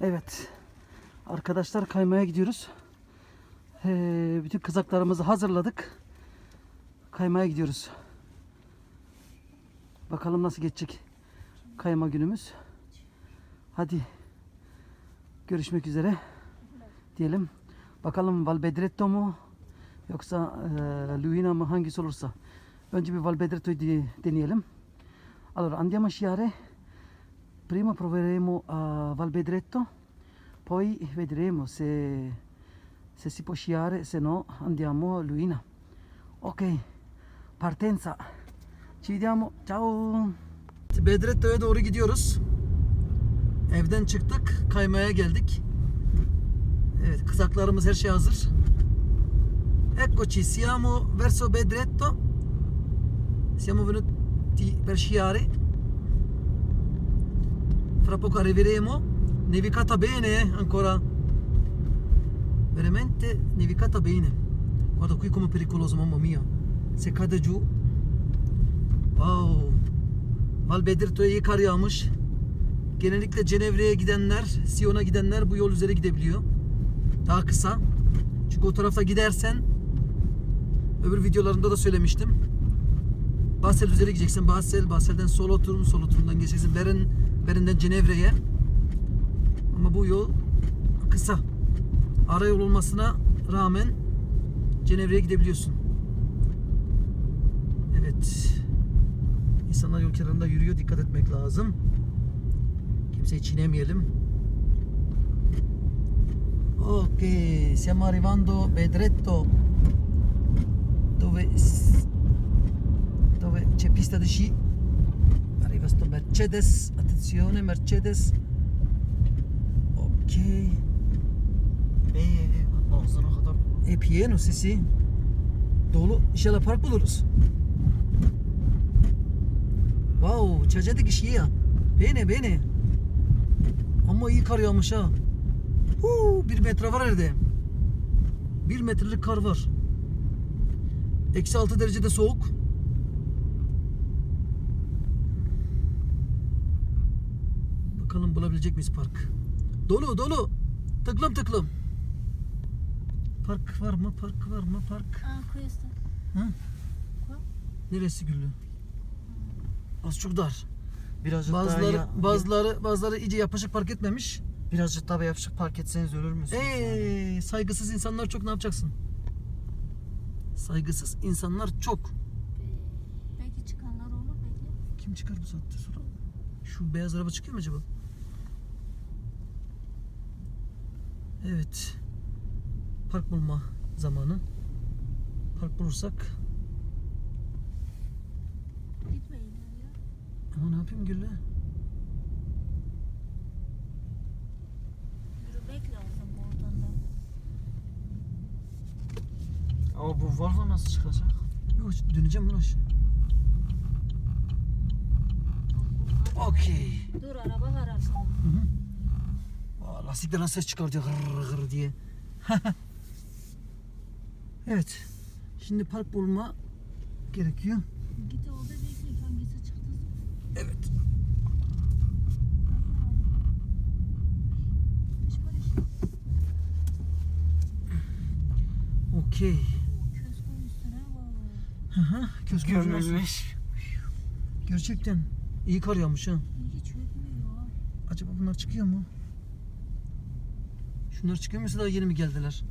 Evet. Arkadaşlar kaymaya gidiyoruz. Ee, bütün kızaklarımızı hazırladık. Kaymaya gidiyoruz. Bakalım nasıl geçecek kayma günümüz. Hadi görüşmek üzere diyelim. Bakalım Valbedretto mu yoksa e, Luina mı hangisi olursa. Önce bir Valbedretto'yu de- deneyelim. Allora andiamo a sciare. Prima proveremo a Valbedretto, poi vedremo se, se si può sciare, se no andiamo a Luina. Ok, partenza. Ci vediamo. Ciao. Bedretto'ya doğru gidiyoruz. Evden çıktık, kaymaya geldik. Evet, kızaklarımız her şey hazır. Eccoci, siamo verso Bedretto. Siamo venuti per sciare. Poco arriveremo. Nevicata bene ancora. Veramente nevicata bene. Guarda qui come pericoloso, mamma mia. Se cade giù. Wow. Valbedretto'ya iyi kar yağmış. Genellikle Cenevre'ye gidenler, Sion'a gidenler bu yol üzeri gidebiliyor. Daha kısa. Çünkü o tarafta gidersen öbür videolarımda da söylemiştim. Basel üzeri gideceksin. Basel, Basel'den Solothurn, Solothurn'dan geçeceksin. Bern, Bern'den Cenevre'ye. Ama bu yol kısa. Ara yol olmasına rağmen Cenevre'ye gidebiliyorsun. Evet. İnsanlar yol kenarında yürüyor. Dikkat etmek lazım. Kimseyi çiğnemeyelim. Ok, stiamo arrivando Bedretto dove, dove c'è pista di sci. Arriva sto Mercedes, attenzione Mercedes. Ok, Ee, ağzına kadar è pieno, sì sì. Dolu, inşallah park buluruz. Wow, c'è gente che scia. Bene, bene. Ama iyi kar yağmış ha. Huu, bir metre var herhalde. Bir metrelik kar var. Eksi altı derecede soğuk. Bakalım bulabilecek miyiz park? Dolu dolu. Tıklım tıklım. Park var mı? Park var mı? Park. Ah, questo. Ha? Neresi Güllü? Az çok dar. birazcık daha Bazıları ya, bazıları bazıları iyice yapışık park etmemiş. birazcık daha yapışık park etseniz ölür müsünüz? yani? Ey saygısız insanlar çok ne yapacaksın? Saygısız insanlar çok. Belki çıkanlar olur belki. Kim çıkar bu saatte sonra? Şu beyaz araba çıkıyor mu acaba? Evet. Park bulma zamanı. Park bulursak Gitmeyin ya. ama ne yapayım Güllü? Yürümek lazım oradan da. Ama bu Volvo nasıl çıkacak? Yok döneceğim bunu aşağı. Okey. Dur araba var arkada. Hı hı. Lastiklerden ses çıkartıyor gır gır diye. evet. Şimdi park bulma gerekiyor. Git orada bekle hangisi çıktı. Evet. Okey. Köz görünmez. Gömülmüş. Gerçekten iyi kar yağmış ha. Hiç. Acaba bunlar çıkıyor mu? Şunlar çıkıyor mu daha yeni mi geldiler?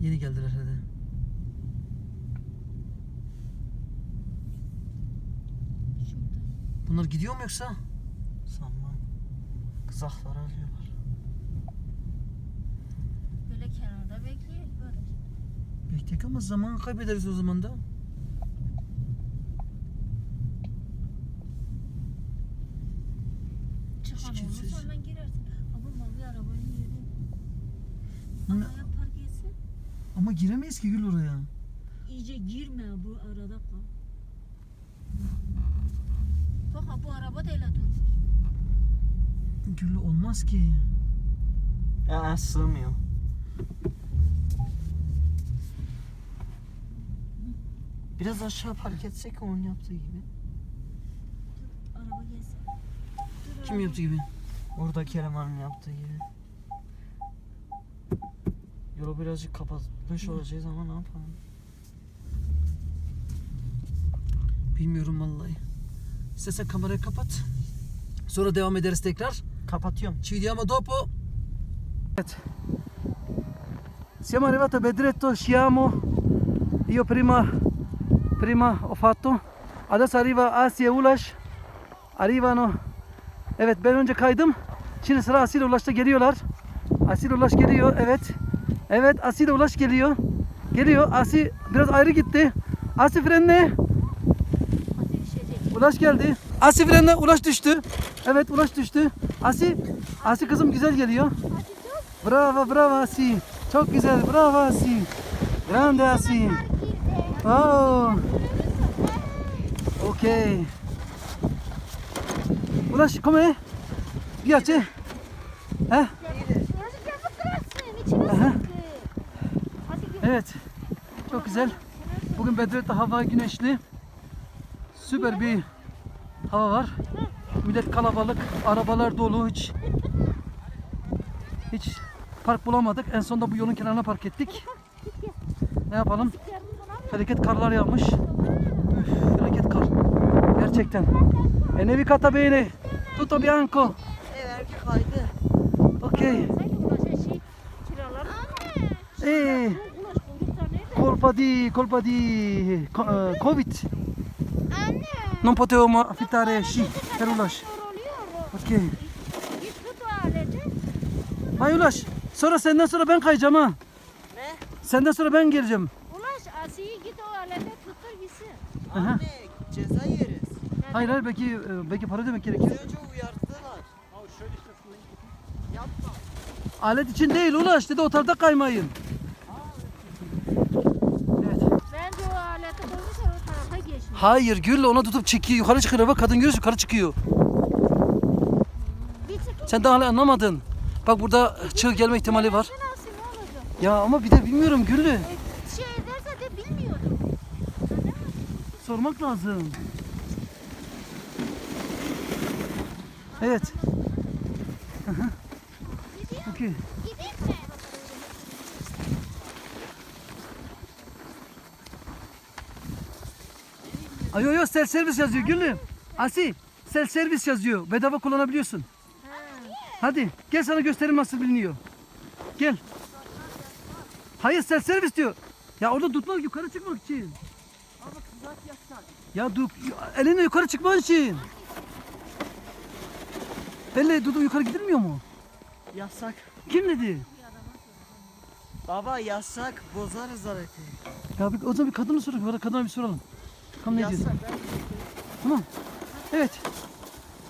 Yeni geldiler herhalde. Bunlar gidiyor mu yoksa? Sanmam. Kızaklar alıyorlar. Böyle kenarda bekliyor böyle. Bekleyek ama zaman kaybederiz o zaman da. Çıkan Hiç kimse- olursa hemen girersin. Ama mavi arabanın yeri. Ne- Araya park etsin. Ama giremeyiz ki Gül oraya. İyice girme bu arada kal. Bak ha, bu araba da öyle durmuş. Gül olmaz ki. Ya sığmıyor. Biraz aşağı park etsek onun yaptığı gibi. Araba gelsin. Dur, Kim araba- yaptı gibi? Oradaki elemanın yaptığı gibi. Yolu birazcık kapatmış olacağız ama ne yapalım? Bilmiyorum vallahi. İstersen kamerayı kapat. Sonra devam ederiz tekrar. Kapatıyorum. Ci vediamo dopo. Siamo arrivati a Bedretto, sciamo. Io prima, prima ho fatto. Adesso arriva Asi e Ulaş. Arrivano. Evet ben önce kaydım. Şimdi sıra Asi ile Ulaş'ta geliyorlar. Asi ile Ulaş geliyor. Evet. Evet Asi ile Ulaş geliyor. Geliyor. Asi biraz ayrı gitti. Asi frenle. Ulaş geldi. Asi frenle Ulaş düştü. Evet Ulaş düştü. Asi, Asi kızım güzel geliyor. Bravo bravo Asi. Çok güzel bravo Asi. Grande Asi. Oh. Okay. Ulaş come? Piace? He? Evet. Çok güzel. Bugün Bedret'te hava güneşli. Süper bir hava var. Millet kalabalık, arabalar dolu hiç hiç park bulamadık. En sonunda bu yolun kenarına park ettik. Ne yapalım? Felaket karlar yağmış. Üf, felaket kar. Gerçekten. E nevi kata bene. Tutto bianco. Evet kaydı. Okey. Sanki ulaşa şey kiralar. Anne. Eee. Ulaş kuyrukta nerede? Colpa di, colpa di co- eh, Covid. Anne. Non potevamo affittare sci per Ulaş. Okey. Git tut o aleti. Hay Ulaş. Sonra senden sonra ben kayacağım ha. Ne? Senden sonra ben geleceğim. Ulaş Asiye'yi git o alete tuttur gitsin. Aha. Anne ceza yeriz. Hayır hayır belki e, belki para ödemek gerekir. Bizi önce uyardılar. Yapma. Alet için değil Ulaş dedi o tarafta kaymayın. Hayır Gül ona tutup çekiyor yukarı çıkıyor bak kadın görüyorsun yukarı çıkıyor. Sen daha hala anlamadın. Bak burada çığ gelme ihtimali var. Ya ama bir de bilmiyorum Güllü. Şey ederse de bilmiyordum. Sormak lazım. Evet. Okey. Gideyim mi? Ay yo yo self servis yazıyor Gülüm. Asi self servis yazıyor. Bedava kullanabiliyorsun. Hadi gel sana göstereyim nasıl biliniyor. Gel. Hayır self servis diyor. Ya orada tutmak yukarı çıkmak için. Ya dur elinle yukarı çıkmak için. Elle Dudu yukarı gidilmiyor mu? Yasak. Kim dedi? Baba yasak bozarız aleti. Ya bir, o zaman bir kadına soralım. Kadına bir soralım. Bakalım ne diyor. Yasak. Tamam. Evet.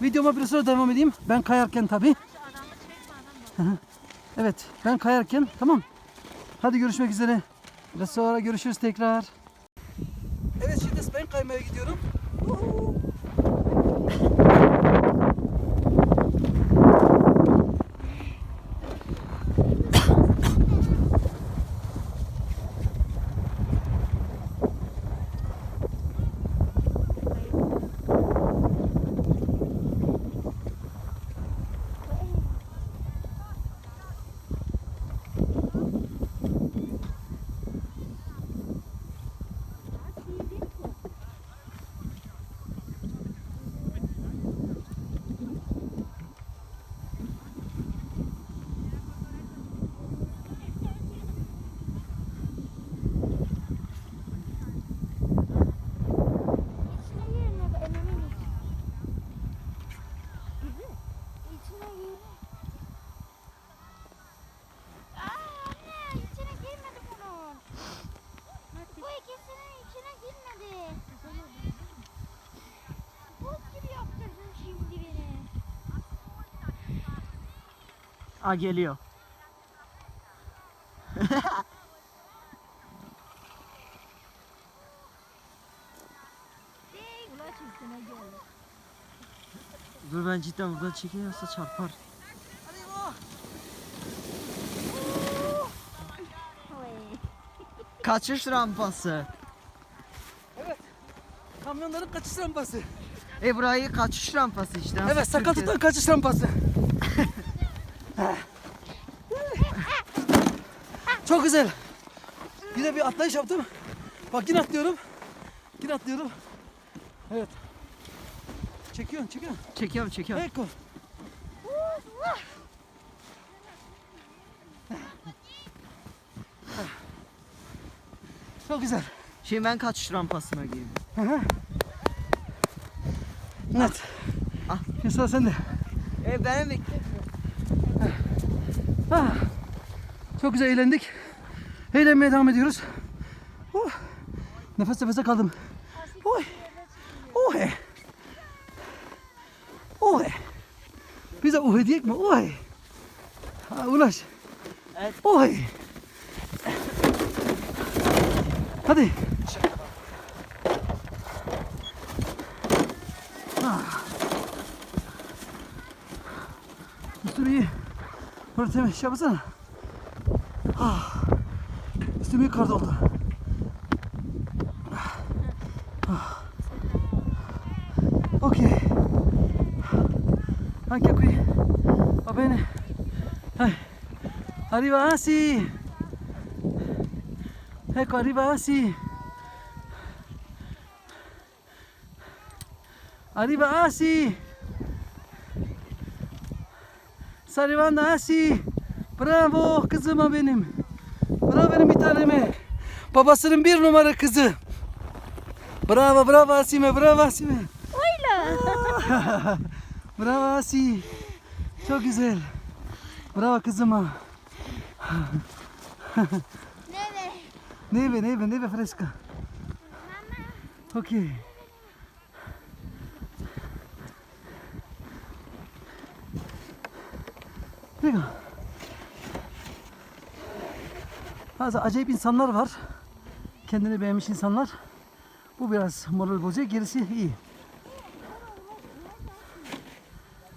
Videoma biraz sonra devam edeyim. Ben kayarken tabii. Hı. evet. Ben kayarken tamam. Hadi görüşmek üzere. Biraz sonra görüşürüz tekrar. Evet şimdi ben kaymaya gidiyorum. İçine girme be emin misin? Gibi. İçine girme. Aa anne içine girmedi bunun. Bu ikisinin içine girmedi. Buz gibi yaptırdın şimdi beni. Aa geliyor. Dur ben cidden buradan çekeyim yoksa çarpar. Kaçış rampası. Kamyonların kaçış rampası. E burayı kaçış rampası işte. Evet sakatlıktan kaçış rampası. Çok güzel. Yine bir atlayış yaptım. Bak yine atlıyorum. Yine atlıyorum. Evet. Çekiyorsun, çekiyorsun. Çekiyorum çekiyorum. Eko. Çok güzel. Şimdi ben kaçış rampasına gireyim. Evet. Ah. Şimdi sıra sende. E benim bekle. Ah, çok güzel eğlendik. Eğlenmeye devam ediyoruz. Oh, nefes nefese kaldım. Oy. Oy. Oy. Bize oy diyek mi? Oy. Ha, ulaş. Evet. Oy. Hadi. Ah. Üstümü iyi. Böyle temiz şey yapsana. Ah. Üstüm iyi kar doldu. Okey. Anche qui. Va bene. Dai. Arriva Asi. Ecco, arriva Asi. Arriva Asi. Sta arrivando Asi. Bravo kızıma benim. Benim bir taneme. Babasının bir numara kızı. Bravo bravo Asime bravo Asime. Oyla. Bravo Asi. Çok güzel. Bravo kızıma. Neve. Neve neve neve fresca. Ok. Prego. Bazı acayip insanlar var. Kendini beğenmiş insanlar. Bu biraz moral bozuyor. Gerisi iyi.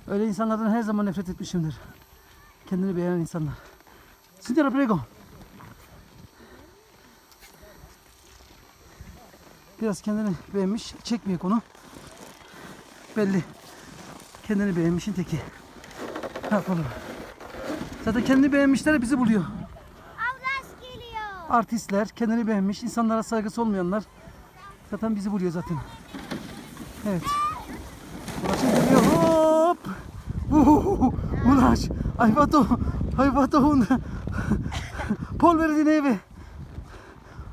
Öyle insanlardan her zaman nefret etmişimdir. Kendini beğenen insanlar. Signora prego. Biraz kendini beğenmiş. Çekmiyor konu. Belli. Kendini beğenmişin teki. Ne yapalım? Zaten kendini beğenmişler bizi buluyor. Artistler, kendini beğenmiş, insanlara saygısı olmayanlar zaten bizi buluyor zaten. Evet. Ulaşım geliyor. Hop! Uhuhu! Ulaş! Ayvato! Ayvato! Polveri neve.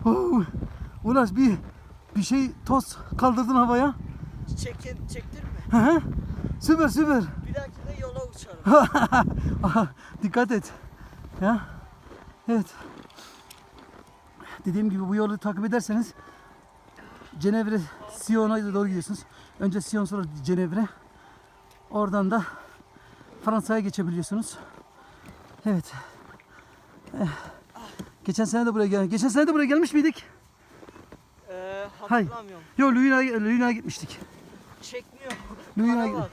Oh! Ulaş bir bir şey toz kaldırdın havaya. Çekin, çektin mi? Hı hı. Süper süper. Bir dahakine yola uçarım. Dikkat et. Ya. Evet. Dediğim gibi bu yolu takip ederseniz Cenevre, Sion'a doğru gidiyorsunuz. Önce Sion sonra Cenevre. Oradan da Fransa'ya geçebiliyorsunuz. Evet. Eh. Geçen sene de buraya gel. Geçen sene de buraya gelmiş miydik? Ee, hatırlamıyorum. Yok Luyun'a gitmiştik. Çekmiyor. Bak.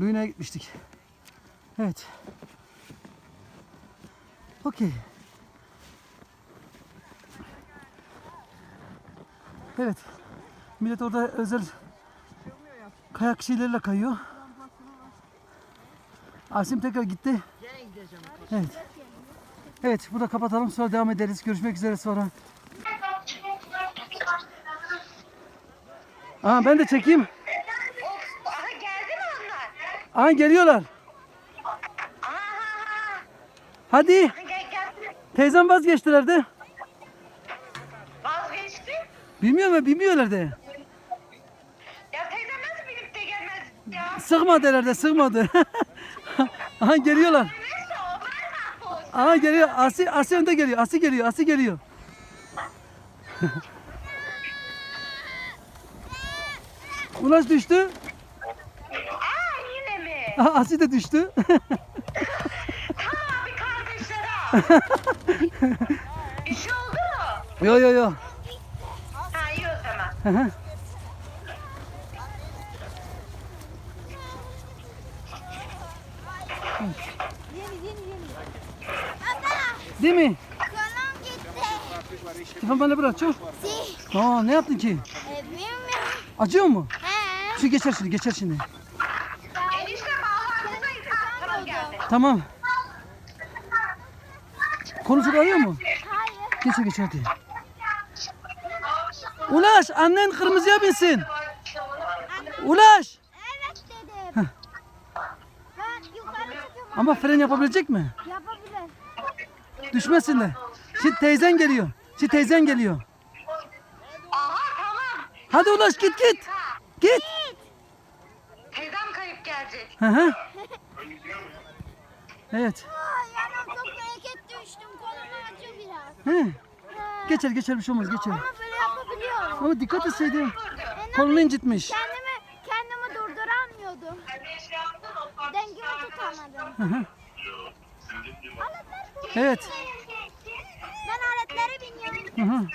Luyun'a gitmiştik. Evet. Okey. Evet. Millet orada özel kayak şeylerle kayıyor. Asim tekrar gitti. Evet. Evet, burada kapatalım sonra devam ederiz. Görüşmek üzere sonra. Aha ben de çekeyim. Aha geldi mi onlar? Aha geliyorlar. Aha. Hadi. Teyzem vazgeçtiler de. Bilmiyor mu? Bilmiyorlar de. Ya teyzem nasıl binip de gelmez ya? Sıkmadı herhalde, sıkmadı. Aha geliyorlar. Aha geliyor. Asi, Asi önde geliyor. Asi geliyor. Asi geliyor. Ulaş düştü. Aa yine mi? Aha, Asi de düştü. Tamam bir kardeşler ha. bir şey oldu mu? yo yo yo. Ha iyi o zaman. Hı hı. Yeni yeni yeni. Baba Değil mi? kolum gitti. Tifan bana bırak çok. Si. Aa, ne yaptın ki? E, bilmiyorum. Acıyor mu? He. Şu geçer şimdi, geçer şimdi. Enişte bağlantısıydı. Tamam geldi. Tamam. Konu çok ağrıyor mu? Hayır. Geçer geçer hadi. Ulaş annen kırmızıya binsin. Ulaş. Evet dedim. Ben yukarı çıkıyorum. Ama fren yapabilecek mi? Yapabilir. Düşmesin de. Şimdi teyzen geliyor. Şimdi teyzen geliyor. Aha tamam. Hadi Ulaş git git. Git. Teyzem kayıp gelecek. Hı hı. Evet. Yanım çok hareket düştüm. Kolum acıyor biraz. Hı. Geçer geçer bir şey olmaz geçer. Ama. Ama dikkat etseydin. En Kolunu incitmiş. Kendimi, kendimi durduramıyordum. Dengemi tutamadım. Hı hı. Aletler bu. Evet. Ben aletlere biniyorum. Hı hı.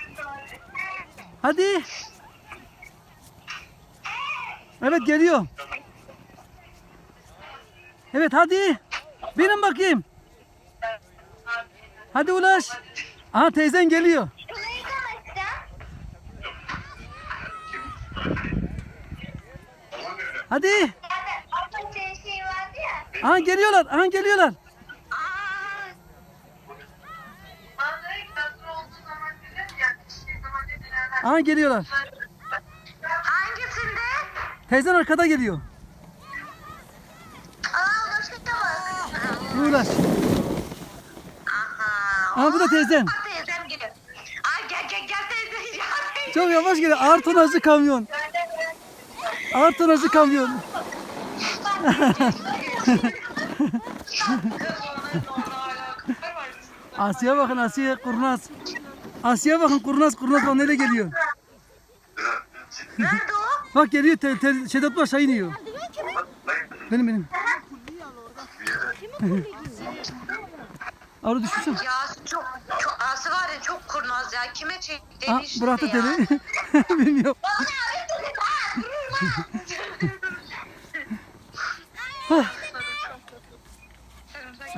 Hadi. Evet geliyor. Evet hadi. Binin bakayım. Hadi Ulaş. Aha teyzen geliyor. Hadi. Aha geliyorlar. Aha geliyorlar. Aha geliyorlar. Hangisinde? Teyzen arkada geliyor. Aa başka da var. Bu Ulaş. Aha. Aha bu da teyzen. Teyzem geliyor. Ay gel gel gel teyze. Çok yavaş geliyor. Ağır tonajlı kamyon. Ağır tonajlı kamyon. Asiye bakın Asiye kurnaz. Asiye bakın kurnaz kurnaz bak nereye geliyor. Nerede o? Bak geliyor te, te, Sedat aşağı iniyor. Benim benim. Arı düşürsün. Ya çok çok Asi var ya çok kurnaz ya. Kime çekti Aa, bıraktı teli. Bilmiyorum. Hah.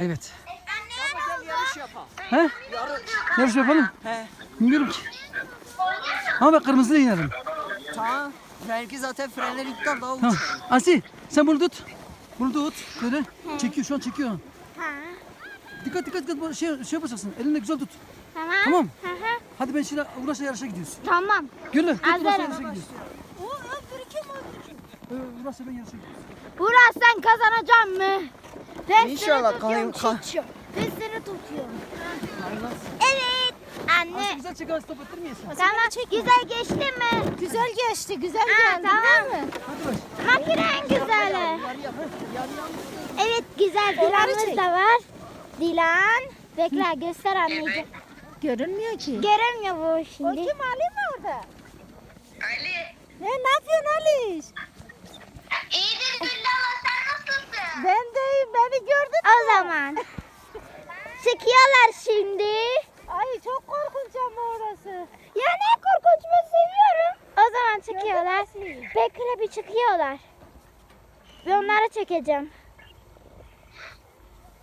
Evet. He? Yarış yapalım. He. Bilmiyorum ki. Ama ben kırmızıya inerim. Tamam. Belki zaten frenler iptal daha Tamam. uçar. Asi sen bunu tut. Bunu tut. Böyle. Çekiyor şu an çekiyor. Ha. Dikkat dikkat dikkat. Bu Şey, şey yapacaksın. Elinde güzel tut. Tamam. Tamam. Hı hı. Hadi ben şimdi Uğraş'la yarışa gidiyoruz. Tamam. Gönül. Git Uğraş'la Hazırım. yarışa gidiyoruz. Uğraş'la ben yarışa gidiyoruz. Burak sen kazanacaksın mı? Ben İnşallah seni tutuyorum, kay- çekiyorum. Ben seni tutuyorum. Evet. Anne. Güzel çıkar stop ettirmeyesin. Tamam. Güzel geçti mi? Güzel geçti. Güzel geldi. Tamam mı? Hadi baş. Makine en güzeli. Evet güzel Dilan'ımız da var. Dilan. Bekle göster anneciğim. Görünmüyor ki. Göremiyor bu şimdi. Ali mi orada? Ali. Ne, ne yapıyorsun Ali? Ben deyim beni gördün O zaman. Çıkıyorlar şimdi. Ay çok korkunç ama orası. Ya ne korkunç ben seviyorum. O zaman çıkıyorlar. Bekle bir çıkıyorlar. Ve onları çekeceğim.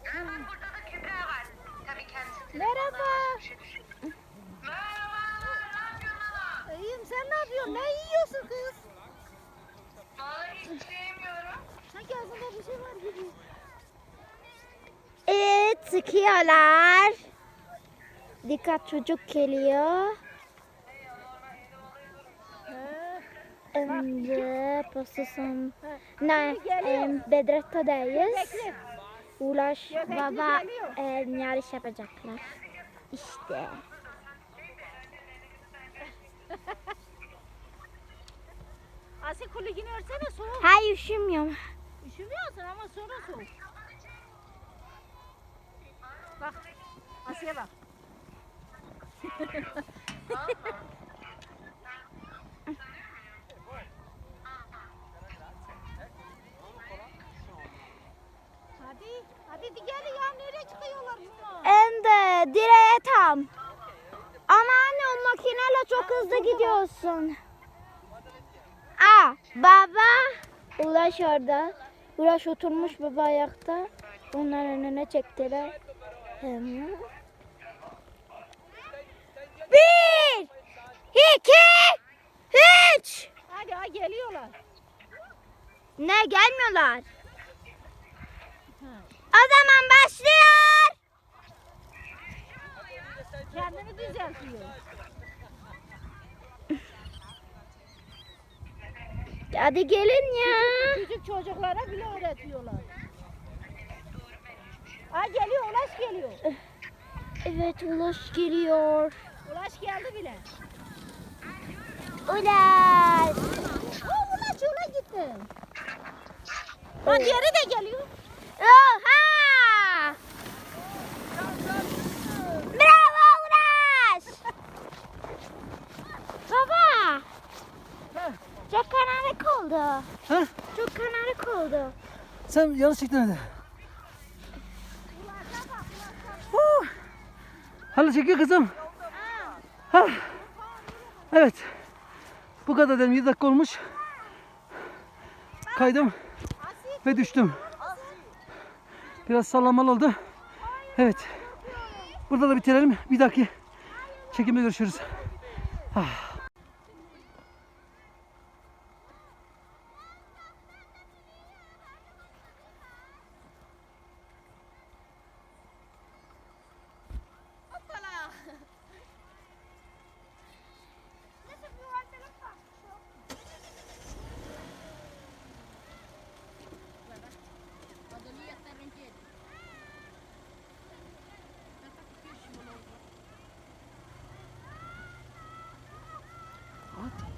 Hemen burada da Kübra var. Tabii kendisi. Merhaba. Merhaba. Ne yapıyorsun ana? İyiyim sen ne yapıyorsun? Ne yiyorsun kız? Vallahi hiç sevmiyorum. Sanki ağzında bir şey var gibi. Evet çıkıyorlar. Dikkat çocuk geliyor. Şimdi postasyon ne Bedretto'dayız. Ulaş baba em, yarış yapacaklar. İşte. Asi kuligini örsene soğuk. Hayır üşümüyorum. Üşümüyorsun ama sonra soğuk. Bak. Asiye bak. hadi. Hadi gel ya nereye çıkıyorlar bunlar? Hem de direğe tam. Ama anne o makineyle çok hızlı gidiyorsun. Aa baba. Ulaş orada. Ulaş oturmuş baba ayakta. Onlar önüne çektiler. Hemen. Bir, iki, üç. Hadi ha geliyorlar. Ne gelmiyorlar. O zaman başlıyor. geziyor. Hadi gelin ya. Küçük çocuklara bile öğretiyorlar. Aa geliyor, Ulaş geliyor. Evet Ulaş geliyor. Ulaş geldi bile. Ulaş. Oo, Ulaş yola gitti. Ha diğeri de geliyor. Oha! Bravo Ulaş. Baba. Çok karanlık oldu. Ha? Çok karanlık oldu. Sen yanlış çektin hadi. Hala çekiyor kızım. Ha. Evet. Bu kadar dedim 7 dakika olmuş. Kaydım ve düştüm. Biraz sallamalı oldu. Evet. Burada da bitirelim. Bir dahaki çekimde görüşürüz. Ah.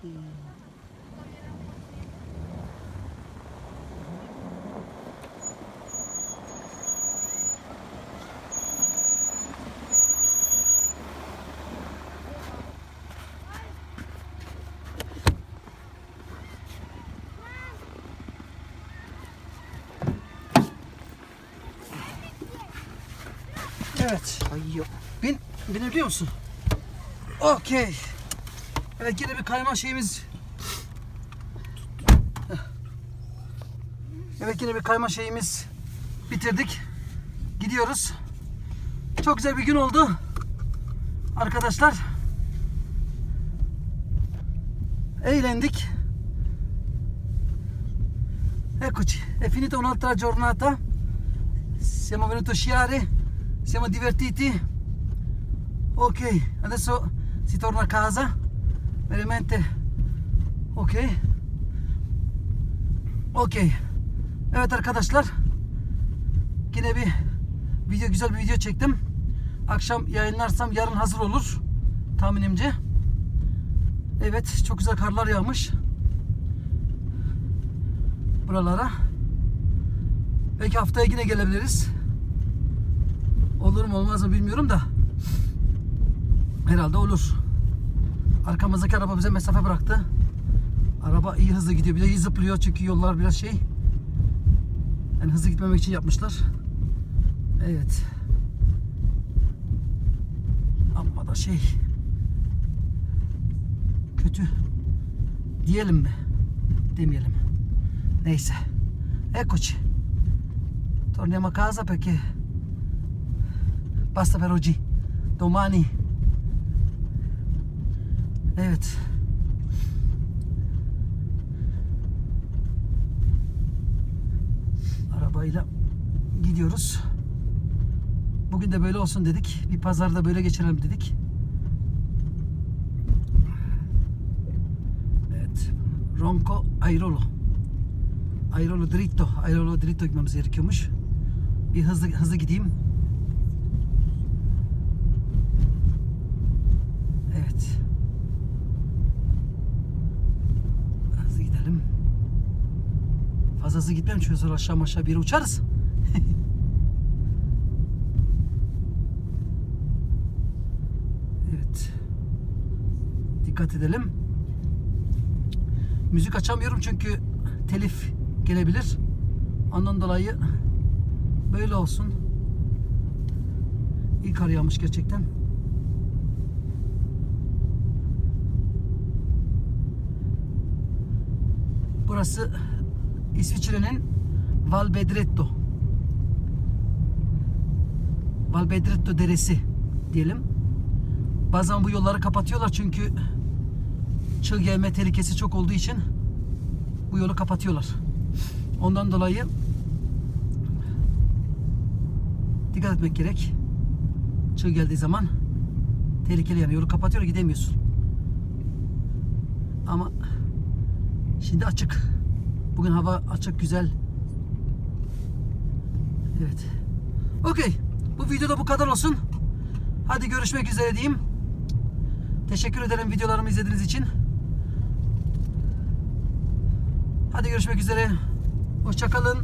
Evet. Bin, binebiliyor musun? Okey. Evet yine bir kayma şeyimiz. Evet yine bir kayma şeyimiz bitirdik. Gidiyoruz. Çok güzel bir gün oldu. Arkadaşlar. Eğlendik. Eccoci, è finita un'altra giornata. Siamo venuti a sciare, siamo divertiti. Ok, adesso si torna a casa. Veramente ok. Ok. Evet arkadaşlar. Yine bir video güzel bir video çektim. Akşam yayınlarsam yarın hazır olur. Tahminimce. Evet çok güzel karlar yağmış. Buralara. Belki haftaya yine gelebiliriz. Olur mu olmaz mı bilmiyorum da. Herhalde olur. Arkamızdaki araba bize mesafe bıraktı. Araba iyi hızlı gidiyor. Bir de iyi zıplıyor çünkü yollar biraz şey. Yani hızlı gitmemek için yapmışlar. Evet. Amma da şey. Kötü. Diyelim mi? Demeyelim. Neyse. Eccoci. Torniamo a casa perché basta per oggi. Domani. Evet. Arabayla gidiyoruz. Bugün de böyle olsun dedik. Bir pazarda böyle geçirelim dedik. Evet. Ronco Airolo. Airolo Dritto. Airolo Dritto gitmemiz gerekiyormuş. Bir hızlı hızlı gideyim. Evet. Hızlı gidelim. Fazla hızlı gitmem çünkü sonra aşağı aşağı bir uçarız. evet. Dikkat edelim. Müzik açamıyorum çünkü telif gelebilir. Ondan dolayı böyle olsun. İyi kar yağmış gerçekten. Burası İsviçre'nin Val Bedretto. Deresi diyelim. Bazen bu yolları kapatıyorlar çünkü çığ gelme tehlikesi çok olduğu için bu yolu kapatıyorlar. Ondan dolayı dikkat etmek gerek. Çığ geldiği zaman Tehlikeli yani yolu kapatıyor gidemiyorsun. Ama şimdi açık. Bugün hava açık güzel. Evet. Okey. Bu videoda bu kadar olsun. Hadi görüşmek üzere diyeyim. Teşekkür ederim videolarımı izlediğiniz için. Hadi görüşmek üzere. Hoşçakalın.